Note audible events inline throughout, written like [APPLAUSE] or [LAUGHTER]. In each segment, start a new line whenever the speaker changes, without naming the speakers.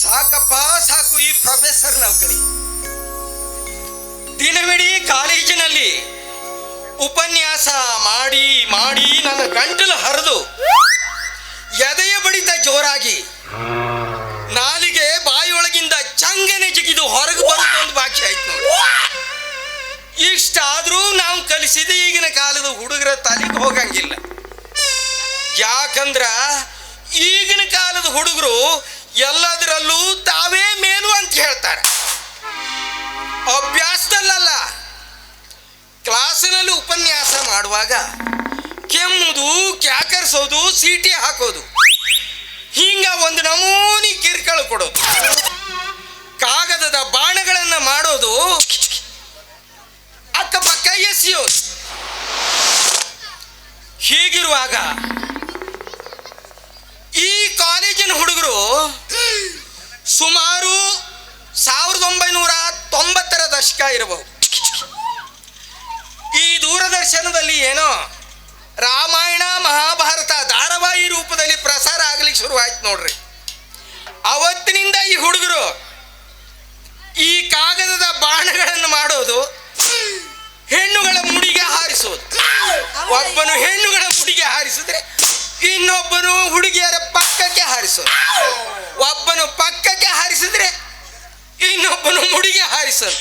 ಸಾಕಪ್ಪ, ಸಾಕು ಈ ಪ್ರೊಫೆಸರ್ ನೌಕರಿ. ದಿನವಿಡೀ ಕಾಲೇಜಿನಲ್ಲಿ ಉಪನ್ಯಾಸ ಮಾಡಿ ಮಾಡಿ ನನ್ನ ಗಂಟಲು ಹರಿದು, ಎದೆಯ ಬಡಿತ ಜೋರಾಗಿ, ನಾಲಿಗೆ ಬಾಯಿಯೊಳಗಿಂದ ಚಂಗನೆ ಜಿಗಿದು ಹೊರಗೆ ಬರೋದು ಒಂದು ಬಾಕಿ ಆಯ್ತು ನೋಡಿ. ಇಷ್ಟಾದ್ರೂ ನಾವು ಕಲಿಸಿದ ಈಗಿನ ಕಾಲದ ಹುಡುಗರ ತಲೆಗೆ ಹೋಗಂಗಿಲ್ಲ. ಯಾಕಂದ್ರ ಈಗಿನ ಹುಡುಗರು ಎಲ್ಲದರಲ್ಲೂ ತಾವೇ ಮೇಲು ಅಂತ ಹೇಳ್ತಾರೆ. ಅಭ್ಯಾಸದಲ್ಲಲ್ಲ, ಕ್ಲಾಸಿನಲ್ಲಿ ಉಪನ್ಯಾಸ ಮಾಡುವಾಗ ಕೆಮ್ಮುದು, ಕ್ಯಾಕರ್ಸೋದು, ಸೀಟಿ ಹಾಕೋದು, ಹಿಂಗ ಒಂದು ನಮೂನಿ ಕಿರ್ಕಳು ಕೊಡೋದು. ಕಾಗದದ ಬಾಣಗಳನ್ನು ಮಾಡೋದು, ಅಕ್ಕಪಕ್ಕ ಎಸೆಯೋದು ಹೀಗಿರುವಾಗ ಈ ಕಾಲೇಜಿನ ಹುಡುಗರು ಸುಮಾರು ಸಾವಿರದ ಒಂಬೈನೂರ ತೊಂಬತ್ತರ ಇರಬಹುದು. ಈ ದೂರದರ್ಶನದಲ್ಲಿ ಏನೋ ರಾಮಾಯಣ, ಮಹಾಭಾರತ ಧಾರಾವಾಹಿ ರೂಪದಲ್ಲಿ ಪ್ರಸಾರ ಆಗ್ಲಿಕ್ಕೆ ಶುರುವಾಯ್ತು ನೋಡ್ರಿ. ಅವತ್ತಿನಿಂದ ಈ ಹುಡುಗರು ಈ ಕಾಗದದ ಬಾಣಗಳನ್ನು ಮಾಡೋದು, ಹೆಣ್ಣುಗಳ ಮುಡಿಗೆ ಹಾರಿಸೋದು. ಒಬ್ಬನು ಹೆಣ್ಣುಗಳ ಮುಡಿಗೆ ಹಾರಿಸಿದ್ರೆ ಇನ್ನೊಬ್ಬನು ಹುಡುಗಿಯರ ಪಕ್ಕಕ್ಕೆ ಹಾರಿಸೋದು. ಒಬ್ಬನು ಪಕ್ಕಕ್ಕೆ ಹಾರಿಸಿದ್ರೆ ಇನ್ನೊಬ್ಬನು ಮುಡಿಗೆ ಹಾರಿಸೋದು.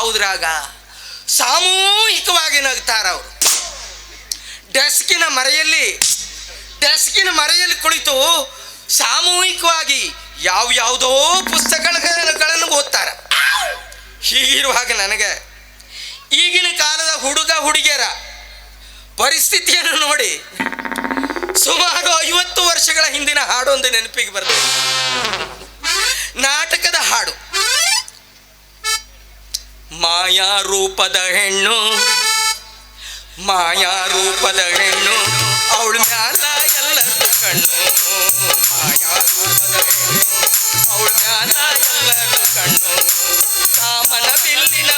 ಯಾವುದ್ರಾಗ ಸಾಮೂಹಿಕವಾಗಿ ನಗ್ತಾರ ಅವರು. ಡೆಸ್ಕಿನ ಮರೆಯಲ್ಲಿ ಡೆಸ್ಕಿನ ಮರೆಯಲ್ಲಿ ಕುಳಿತು ಸಾಮೂಹಿಕವಾಗಿ ಯಾವ ಯಾವುದೋ ಪುಸ್ತಕಗಳನ್ನು ಓದ್ತಾರೆ. ಹೀಗಿರುವಾಗ ನನಗೆ ಈಗಿನ ಕಾಲದ ಹುಡುಗ ಹುಡುಗಿಯರ ಪರಿಸ್ಥಿತಿಯನ್ನು ನೋಡಿ ಸುಮಾರು ಐವತ್ತು ವರ್ಷಗಳ ಹಿಂದಿನ ಹಾಡೊಂದು ನೆನಪಿಗೆ ಬರ್ತದೆ. ನಾಟಕದ ಹಾಡು. ಮಾಯಾ ರೂಪದ ಹೆಣ್ಣು. ಮಾಯಾ ರೂಪದ ಹೆಣ್ಣು. ಅವಳ ಮ್ಯಾಲ ಎಲ್ಲ ಕಣ್ಣು. ಮಾಯಾ ರೂಪದ ಹೆಣ್ಣು. ಅವಳ ಮ್ಯಾಲ ಎಲ್ಲರೂ ಕಣ್ಣು. ಕಾಮನ ಬಿಲ್ಲಿನ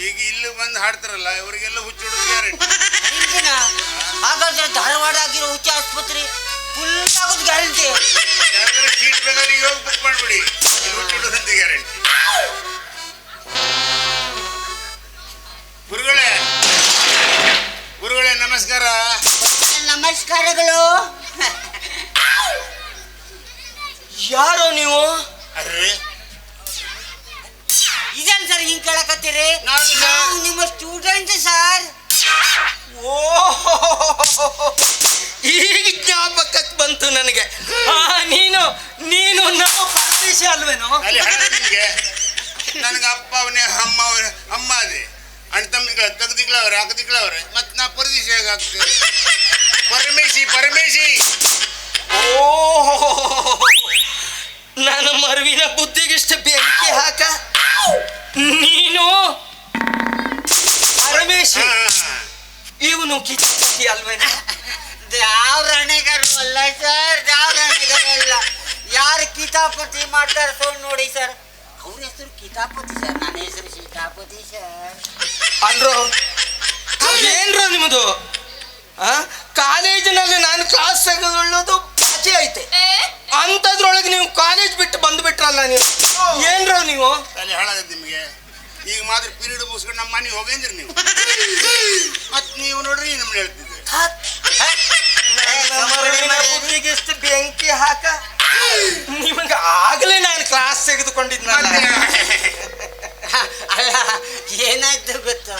ಈಗ
ಇಲ್ಲಿ ಬಂದು ಹಾಡ್ತಾರಲ್ಲ ಇವರಿಗೆಲ್ಲ ಹುಚ್ಚಿಡೋದು ಗ್ಯಾರಂಟಿ
ಹಿಂದಿನ ಹಾಗಾದ್ರೆ ಧಾರವಾಡ ಆಗಿರೋ ಹುಚ್ಚ ಆಸ್ಪತ್ರೆ ಫುಲ್ ಆಗೋದು ಗ್ಯಾರಂಟಿ
ಯಾಕಂದ್ರೆ ಸೀಟ್ ಬೇಕಾದ್ರೆ ಈಗ ಹೋಗಿ ಬುಕ್ ಮಾಡ್ಬಿಡಿ. ಇಲ್ಲಿ ಹುಚ್ಚಿಡೋದಂತ ಗ್ಯಾರಂಟಿ ಗುರುಗಳೇ ಗುರುಗಳೇ ನಮಸ್ಕಾರ.
ನಮಸ್ಕಾರಗಳು. [LAUGHS]
ಯಾರು ನೀವು?
ಅರ್ರೆ.
ಇದೇನ್ ಸರ್ ಹಿಂಗ್ ಕೇಳಕತ್ತೀರಿ?
ನಾನು.
ನಾವು ನಿಮ್ಮ ಸ್ಟೂಡೆಂಟ್ ಸರ್.
ಓ ಈಗ ಜ್ಞಾಪಕಕ್ಕೆ ಬಂತು ನನಗೆ. ಆ, ನೀನು ನೀನು ನಮ್ಮ ಪರದೇಶ ಅಲ್ವೇನೋ?
ಅಲ್ಲಿ ಹಣ ನಿಮ್ಗೆ ನನಗೆ ಅಪ್ಪ ಅವನೇ ಅಮ್ಮ ಅವನೇ ಅಮ್ಮ ಅದೇ. ಅಣ್ಣ ತಮ್ಮಿಗಳ ತೆಗ್ದಿಗ್ಲವ್ರೆ ಹಾಕದಿಗ್ಲವ್ರೆ ಮತ್ತೆ ನಾ ಪರದೇಶ ಹೇಗಾಗ್ತದೆ? ಪರಮೇಶಿ ಪರಮೇಶಿ.
ಓ ನನ್ನ ಮರುವಿನ ಬುದ್ಧಿಗಿಷ್ಟು ಬೆಂಕಿ ಹಾಕ ನೀನು? ಪರಮೇಶ್ ಇವನು ಕಿಚ್ಚಿ ಅಲ್ವೇನ
ಯಾವ ರಾಣಿಗಾರು ಅಲ್ಲ ಸರ್ ಯಾವ ರಾಣಿಗಾರು ಅಲ್ಲ ಯಾರು ಕಿತಾಪತಿ ಮಾಡ್ತಾರೆ ಸೋ ನೋಡಿ ಸರ್. ಅವ್ರ ಹೆಸರು ಕಿತಾಪತಿ ಸರ್ ನನ್ನ ಹೆಸರು ಸೀತಾಪತಿ ಸರ್.
ಅಲ್ರೋ? ಏನ್ರೋ ನಿಮ್ಮದು? ಆ? ಕಾಲೇಜಿನಲ್ಲಿ ನಾನು ಕ್ಲಾಸ್ ತೆಗೆದುಕೊಳ್ಳೋದು ಪಾಚಿ ಐತೆ. ಅಂಥದ್ರೊಳಗೆ ನೀವು ಕಾಲೇಜ್ ಬಿಟ್ಟು ಬಂದ್ಬಿಟ್ರಲ್ಲ ನೀವು. ಏನ್ರೋ ನೀವು?
ತಲೆ ಹಾಳಾಗತ್ತೆ ನಿಮಗೆ. ಈಗ ಮಾತ್ರ ಪೀರಿಯಡ್ ಮುಗಿಸ್ಕೊಂಡು ನಮ್ಮ ಮನೆಗೆ ಹೋಗೇಂದ್ರಿ ನೀವು. ಮತ್ತೆ ನೀವು ನೋಡ್ರಿ ನಮ್ಗೆ ಹೇಳ್ತಿದ್ದೆ.
ಎಷ್ಟು ಬೆಂಕಿ ಹಾಕ. ನಿಮಗೆ ಆಗ್ಲೇ ನಾನು ಕ್ಲಾಸ್ ತೆಗೆದುಕೊಂಡಿದ್ನಲ್ಲ.
ಅಲ್ಲ ಏನಾಯ್ತು ಗೊತ್ತಾ?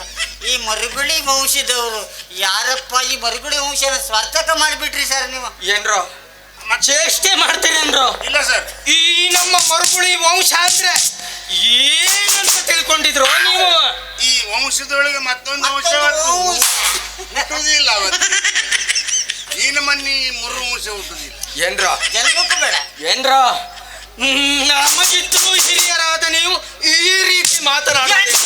ಈ ಮರುಗುಳಿ ವಂಶದವರು ಯಾರಪ್ಪ ಈ ಮರುಗುಳಿ ವಂಶನ ಸ್ವಾರ್ಥಕ ಮಾಡಿಬಿಟ್ರಿ ಸರ್ ನೀವು?
ಏನ್ರೋ? ಚೇಷ್ಟೆ ಮಾಡ್ತೀರೇನ್ರೋ
ಇಲ್ಲ ಸರ್.
ಈ ನಮ್ಮ ಮರುಗುಳಿ ವಂಶ ಅಂದ್ರೆ ಏನಂತ ತಿಳ್ಕೊಂಡಿದ್ರು ನೀವು?
ಈ ವಂಶದೊಳಗೆ ಮತ್ತೊಂದು ವಂಶ. ಹುಟ್ಟುವುದಿಲ್ಲ ಈ ನಮ್ಮಲ್ಲಿ ಮುರು ವಂಶ ಹುಟ್ಟುವುದಿಲ್ಲ.
ಏನ್ರೋ?
ಜನ್ಮಕ್ಕೂ ಬೇಡ.
ಏನ್ರ? ನಮಗಿತ್ತು ಹಿರಿಯರಾದ ನೀವು ಈ ರೀತಿ ಮಾತನಾಡೋದು.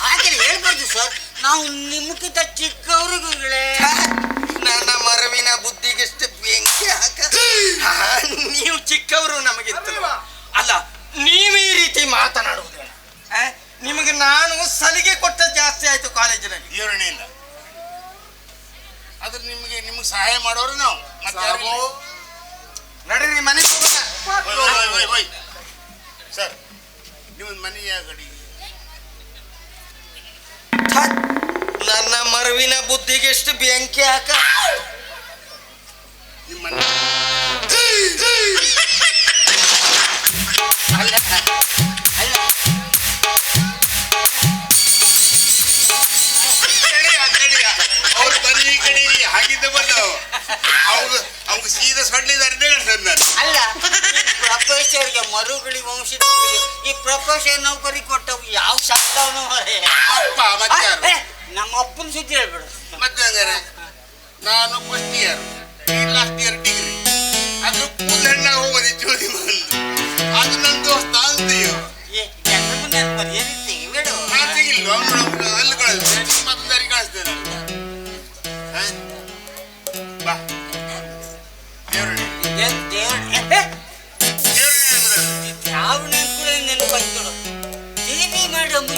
ಹಾಗೆ ಹೇಳ್ಬಾರ್ದು ಸರ್. ನಾವು ನಿಮ್ಗಿಂತ ಚಿಕ್ಕವ್ರಿಗಳೇ
ನಮ್ಮ [LAUGHS] ನೀವು ಚಿಕ್ಕವರು ನಮಗಿತ್ತು ಅಲ್ಲ ನೀವು ಈ ರೀತಿ ಮಾತನಾಡುವುದು ಆ? ನಿಮಗೆ ನಾನು ಸಲಿಗೆ ಕೊಟ್ಟ ಜಾಸ್ತಿ ಆಯ್ತು ಕಾಲೇಜಿನಲ್ಲಿ.
ವಿವರಣೆ ಇಲ್ಲ ಆದ್ರೆ ನಿಮಗೆ ನಿಮ್ಗೆ ಸಹಾಯ ಮಾಡೋರು ನಾವು. ಮತ್ತೆ ಯಾರು ಇಲ್ಲ.
ನಡೀರಿ ಮನೆಗೆ ಹೋಗೋಣ
ಹೋಯ್, ಹೋಯ್, ಹೋಯ್, ಹೋಯ್, ಹೋಯ್. ಸರ್ ನಿಮ್ಮ ಮನೆಯ ಗಡಿ
ಥತ್, ನನ್ನ ಮರವಿನ ಬುದ್ಧಿಗೆಷ್ಟು ಬೆಂಕಿ ಹಾಕ.
ನಿಮ್ಮ ಮನೆ. ಹಾಗಿದ್ದ ಬಂದವು ಅವ್ರು ಅವ್ಗೆ ಸೀದಾ ನಾನು.
ಅಲ್ಲ ಪ್ರೊಫೆಸರ್ಗೆ ಮರುಗುಳಿ ವಂಶದವರಿಗೆ ಈ ಪ್ರೊಫೆಸರ್ ನೌಕರಿ ಕೊಟ್ಟವು. ಯಾವ ಶಬ್ದವನು
ಅಪ್ಪ ಮತ್ತೆ ಯಾರು?
ನಮ್ಮ ಅಪ್ಪನ ಸುದ್ದಿ ಹೇಳ್ಬಿಡು.
ಮತ್ತೆ ಹಂಗಾರೆ? ನಾನು first year last year degree ಅದು ಕೂದಲಣ್ಣ ಹೋಗೋದು ಬಂದು ಅದು ನನ್ನ ದೋಸ್ತ ಅಂತೀಯೋ
ಏ
ನಾನು ತೆಗಿಲ್ವ ಅವನು?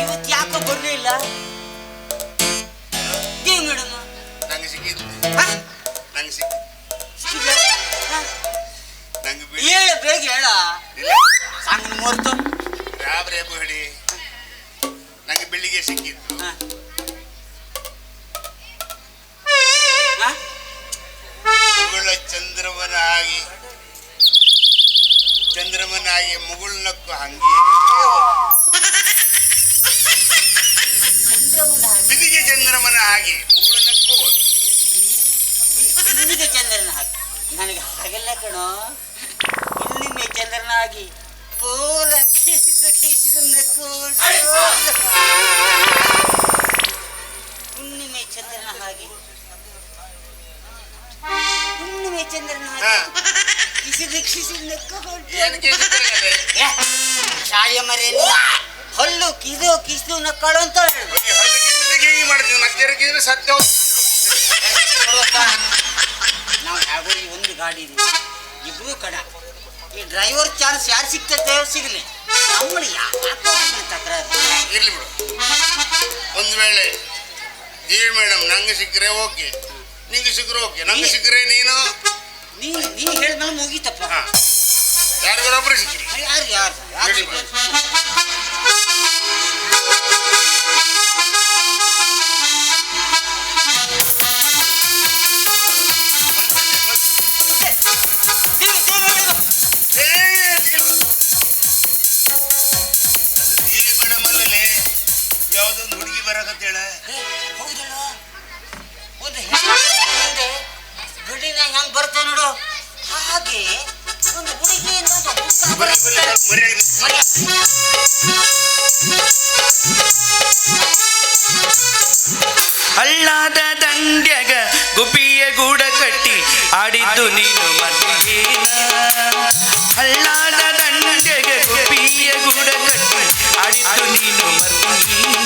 ಇವತ್ತು ಯಾಕೋ ಬರಲಿಲ್ಲ? ದೇವಿ ಮೇಡಮ್?
ನಂಗೆ ಸಿಕ್ಕಿದ್ದು.
ಹಾ?
ನಂಗೆ ಸಿಕ್ಕಿದ್ದು? ನಂಗೆ ಬಿಡಿ.
ಹೇಳು ಬೇಗ ಹೇಳ.
ಇಲ್ಲ.
ಸಾಂಗ್ ಮುಹೂರ್ತ
ರಾಬ್ರೆ ಹೇಳಿ. ನಂಗೆ ಬೆಳಿಗ್ಗೆ ಸಿಕ್ಕಿದ್ದು.
ಹಾಗೆಲ್ಲ ಕಣೋ ಹುಣ್ಣಿಮೆ ಚಂದ್ರನ ಆಗಿ ಪೂರ ಕಿಸಿದು ಕಿಸಿದು ನಕ್ಕೊಂಡು ಹುಣ್ಣಿಮೆ ಚಂದ್ರನ ಹಾಗೆ ಹುಣ್ಣಿಮೆ ಚಂದ್ರನ ಹಾಗೆ ಕಿಸಿದು ಮರೇನು ಹಲ್ಲು ಕಿದು ಕಿಸ್ದು ನಕ್ಕಳು ಅಂತ
ಮಾಡಿದ್ವಿ ಸತ್ಯ
ಕಡ. ಈ ಡ್ರೈವರ್ ಚಾನ್ಸ್ ಯಾರು ಸಿಗ್ತೈತೆ ಸಿಗಲಿ. ನಮ್ಮಲ್ಲಿ ಯಾಕೆ ಇರಲಿ.
ಇರ್ಲಿ ಬಿಡು. ಒಂದು ವೇಳೆ ಹೇಳಿ ಮೇಡಮ್ ನಂಗೆ ಸಿಕ್ಕರೆ ಓಕೆ ನಿಂಗೆ ಸಿಕ್ಕರೆ ಓಕೆ ನಂಗೆ ಸಿಕ್ಕರೆ ನೀನು?
ನೀ ನೀ ಹೇಳಿದ್ಮೇಲೆ ಮುಗೀತಪ್ಪ.
ಹಾ. ಸಿಕ್ಕಿ ಸಿಕ್ಕಿರಿ.
ಯಾರು ಯಾರು ಹೌದಲ್ಲ ಒಂದು ಹೆಣ್ಣು ಗಡಿನ ಹೆಂಗ್ ಬರ್ತೇವೆ ನೋಡು ಹಾಗೆ ಒಂದು ಹುಡುಗಿಯಿಂದ ಒಂದು
ಗೂಡ ಕಟ್ಟಿ ಆಡಿದ್ದು ನೀನು ಮರ್ತೀನ ಹಳ್ಳಾದ ದಂಡ್ಯಾಗ ಗುಬ್ಬಿಯ ಗೂಡ ಕಟ್ಟಿ ಆಡಿದ್ದು ನೀನು ಮರ್ತೀನ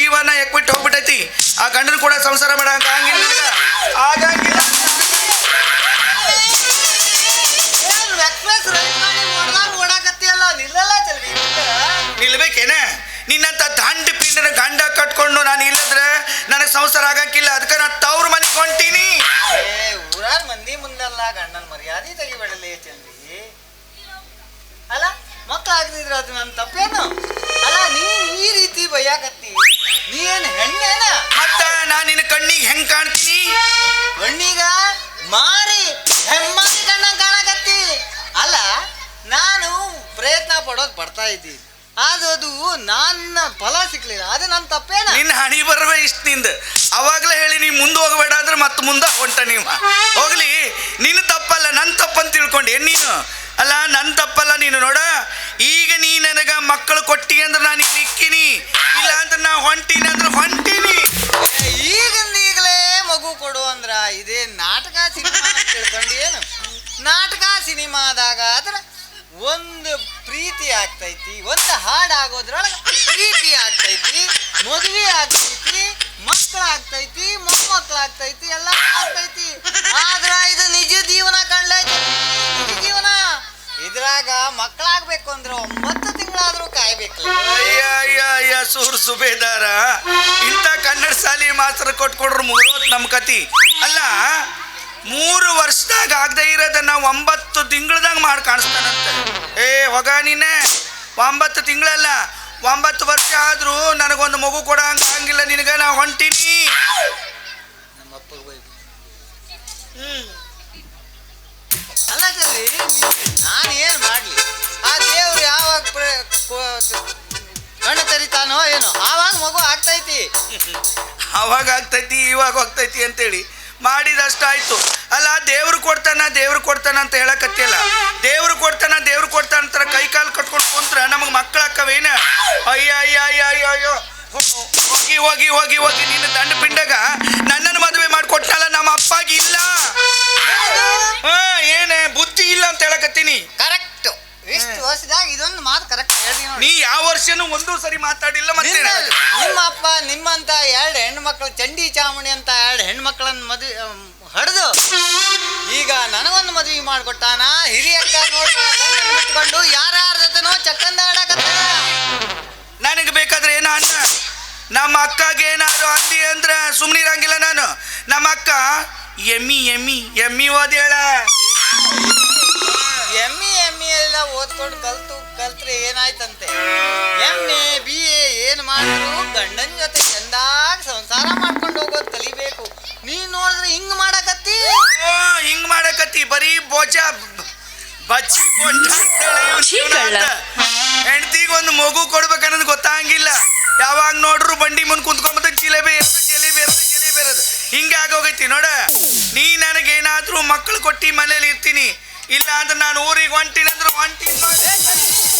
ಜೀವನ ಎಕ್ಬಿಟ್ಟು ಹೋಗ್ಬಿಟ್ಟೈತಿ. ಆ ಗಂಡನ ಕೂಡ ಸಂಸಾರ ಮಾಡಂಗ ಆಗಂಗಿಲ್ಲ ಆಗಂಗಿಲ್ಲ. ನಿಲ್ಬೇಕೇನ? ನಿನ್ನಂತ ದಂಡ ಪಿಂಡನ ಗಂಡ ಕಟ್ಕೊಂಡು ನಾನು ಇಲ್ಲದ್ರೆ ನನಗೆ ಸಂಸಾರ ಆಗಕ್ಕಿಲ್ಲ ಅದಕ್ಕೆ ನಾನು ತವ್ರ ಮನೆಗೆ ಹೊಂಟೀನಿ.
ಏ ಊರಾಗ ಮಂದಿ ಮುಂದಲ್ಲ ಗಂಡನ ಮರ್ಯಾದೆ ತೆಗಿಬೇಡಲೇ ಚಂದಿ ಅಲ್ಲ? ಮಕ್ಳು ಆಗದಿದ್ರೆ ಅದು ನನ್ನ ತಪ್ಪೇನು? ಅಲ್ಲ ನೀ ಈ ರೀತಿ ಬೈಯಾಕತ್ತಿ. ನೀ ಏನು ಹೆಣ್ಣೇನ?
ಮತ್ತ ನಾನು ನಿನ್ನ ಕಣ್ಣಿಗೆ ಹೆಂಗ್ ಕಾಣ್ತೀನಿ?
ಕಣ್ಣೀಗ ಮಾರಿ ಹೆಮ್ಮಾರಿ ಕಣ್ಣಂಗ್ ಕಾಣಕತ್ತಿ. ಅಲ್ಲ ನಾನು ಪ್ರಯತ್ನ ಪಡೋದು ಪಡ್ತಾ ಇದ್ದೀನಿ. ಅದು ಅದು ನನ್ನ ಫಲ ಸಿಕ್ಲಿಲ್ಲ ಅದು ನನ್ನ ತಪ್ಪೇನ?
ನಿನ್ನ ಹಣಿ ಬರವೆ ಇಷ್ಟ ನಿಂದ. ಅವಾಗಲೇ ಹೇಳಿ ನೀ ಮುಂದೆ ಹೋಗಬೇಡ ಅಂದ್ರೆ ಮತ್ತೆ ಮುಂದೆ ಹೊಂಟ ನೀವು. ಹೋಗ್ಲಿ ನಿನ್ನ ತಪ್ಪಲ್ಲ ನನ್ನ ತಪ್ಪಂತ ತಿಳ್ಕೊಂಡೆ. ನೀನು? ಅಲ್ಲ ನನ್ನ ತಪ್ಪಲ್ಲ ನೀನು ನೋಡ? ಈಗ ನೀ ನನಗ ಮಕ್ಕಳು ಕೊಟ್ಟಿ ಅಂದ್ರೆ ನಾನು ಇಲ್ಲಿ ಇಕ್ಕಿನಿ. ಇಲ್ಲ ಅಂದ್ರೆ ನಾ ಹೊಂಟೀನಿ ಅಂದ್ರೆ ಹೊಂಟೀನಿ.
ಈಗಿಂದ ಈಗಲೇ ಮಗು ಕೊಡು ಅಂದ್ರ ಇದೇ ನಾಟಕ ಸಿನಿಮಾ ತಿಳ್ಕೊಂಡು ಏನು? ನಾಟಕ ಸಿನಿಮಾದಾಗ ಆದ್ರೆ ಒಂದು ಪ್ರೀತಿ ಆಗ್ತೈತಿ, ಒಂದು ಹಾಡು ಆಗೋದ್ರೊಳಗೆ ಪ್ರೀತಿ ಆಗ್ತೈತಿ, ಮದುವೆ ಆಗ್ತೈತಿ ಮಕ್ಕಳು ಆಗ್ತೈತಿ ಮೊಮ್ಮಕ್ಕಳು ಆಗ್ತೈತಿ ಎಲ್ಲ ಆಗ್ತೈತಿ. ಆದ್ರ ಇದು ನಿಜ ಜೀವನ ಕಂಡೈತಿ ಜೀವನ ಇದ್ರಾಗ ಮಕ್ಕಳಾಗ್ಬೇಕು ಅಂದ್ರೆ ಒಂಬತ್ತು ತಿಂಗಳಾದ್ರೂ ಕಾಯ್ಬೇಕು
ಅಯ್ಯ ಅಯ್ಯ ಅಯ್ಯ ಸೂರ್ ಸುಬೇದಾರ. ಇಂಥ ಕನ್ನಡ ಶಾಲಿ ಮಾತ್ರ ಕೊಟ್ಕೊಡ್ರು ಮುಗಿದೋತ್ ನಮ್ಮ ಕತಿ. ಅಲ್ಲ ಮೂರು ವರ್ಷದಾಗ ಆಗದೆ ಇರೋದನ್ನ ಒಂಬತ್ತು ತಿಂಗಳದಾಗ ಮಾಡಿ ಕಾಣಿಸ್ತಾನಂತೆ. ಏ ಹೊಗ ನೀನೆ. ಒಂಬತ್ತು ತಿಂಗಳಲ್ಲ ಒಂಬತ್ತು ವರ್ಷ ಆದ್ರೂ ನನಗೊಂದು ಮಗು ಕೊಡ ಹಂಗಿಲ್ಲ ನಿನಗ ನಾ ಹೊಂಟೀನಿ.
ನಮ್ಮ ಅಪ್ಪಗೆ ಬೈದು
ಅಲ್ಲ ಚಲ್ಲಿ ನಾನು ಏನು ಮಾಡಲಿ? ಆ ದೇವ್ರು ಯಾವಾಗ ಕಣ್ಣು ತರಿತಾನೋ ಏನೋ, ಆವಾಗ ಮಗು ಆಗ್ತೈತಿ.
ಅವಾಗ ಆಗ್ತೈತಿ, ಇವಾಗ ಹೋಗ್ತೈತಿ ಅಂತೇಳಿ ಮಾಡಿದಷ್ಟಾಯ್ತು. ಅಲ್ಲ, ದೇವ್ರು ಕೊಡ್ತಾನ ದೇವ್ರು ಕೊಡ್ತಾನ ಅಂತ ಹೇಳಕತ್ತಿಲ್ಲ ದೇವ್ರು ಕೊಡ್ತಾನ ದೇವ್ರು ಕೊಡ್ತಾನ ಅಂತಾರೆ ಕೈ ಕಾಲು ಕಟ್ಕೊಂಡು ಕುಂತ್ರ ನಮಗೆ ಮಕ್ಕಳಕ್ಕವೇನ ಅಯ್ಯ ಅಯ್ಯ ಅಯ್ಯ ಅಯ್ಯ ಹೋಗಿ ಹೋಗಿ ಹೋಗಿ ಹೋಗಿ ನಿನ್ನ ದಂಡ ಪಿಂಡಗ ನನ್ನನ್ನು ಮದುವೆ ಮಾಡಿಕೊಟ್ಟಲ್ಲ ನಮ್ಮ ಅಪ್ಪಾಗಿ ಇಲ್ಲ. ಏನೇ ಬುದ್ಧಿ ಇಲ್ಲ ಅಂತ ಹೇಳಕತ್ತೀನಿ.
ಕರೆಕ್ಟ್ ಇಷ್ಟು ವರ್ಷದಾಗ ಇದೊಂದು ಮಾತು ಕರೆಕ್ಟ್
ನೀ ಯಾವ ವರ್ಷನೂ ಒಂದು ಸರಿ ಮಾತಾಡಿಲ್ಲ
ನಿಮ್ಮ ಅಪ್ಪ ನಿಮ್ಮಂತ ಎರಡು ಹೆಣ್ಮಕ್ಳು ಚಂಡಿ ಚಾಮುಣಿ ಅಂತ ಎರಡು ಹೆಣ್ಮಕ್ಳನ್ನ ಮದುವೆ ಹಡ್ದು. ಈಗ ನನಗೊಂದು ಮದುವೆ ಮಾಡ್ಕೊಟ್ಟಾನ? ಹಿರಿಯಕ್ಕ ನೋಡಿ ಬಿಟ್ಕೊಂಡು ಯಾರ್ಯಾರ ಜೊತೆನೋ ಚಕ್ಕಂದ ಆಡಕತ್ತಾನ
ನನಗೆ ಬೇಕಾದ್ರೆ ಏನೋ ಅನ್ನ.
ನಮ್ಮ ಅಕ್ಕಗೆ ಏನಾದ್ರು ಅಂದಿ ಅಂದ್ರ ಸುಮ್ಮನಿರಂಗಿಲ್ಲ ನಾನು. ನಮ್ಮ ಅಕ್ಕ ಎಮ್ಮಿ ಎಮ್ಮಿ ಎಮ್ಮಿ ಓದಿ ಹೇಳ.
ಎಮ್ಮಿ ಎಮ್ಮಿ ಎಲ್ಲ ಓದ್ಕೊಂಡು ಕಲ್ತು, ಕಲ್ತ್ರೆ ಏನಾಯ್ತಂತೆ? ಎಮ್ಮೆ, ಬಿ ಎ, ಏನ್ ಮಾಡಿದ್ರು? ಗಂಡನ ಜೊತೆ ಅಂತ ನಾನು
ಊರಿಗೆ ಹೊಂಟಿನಂದ್ರೆ ಹೊಂಟಿನ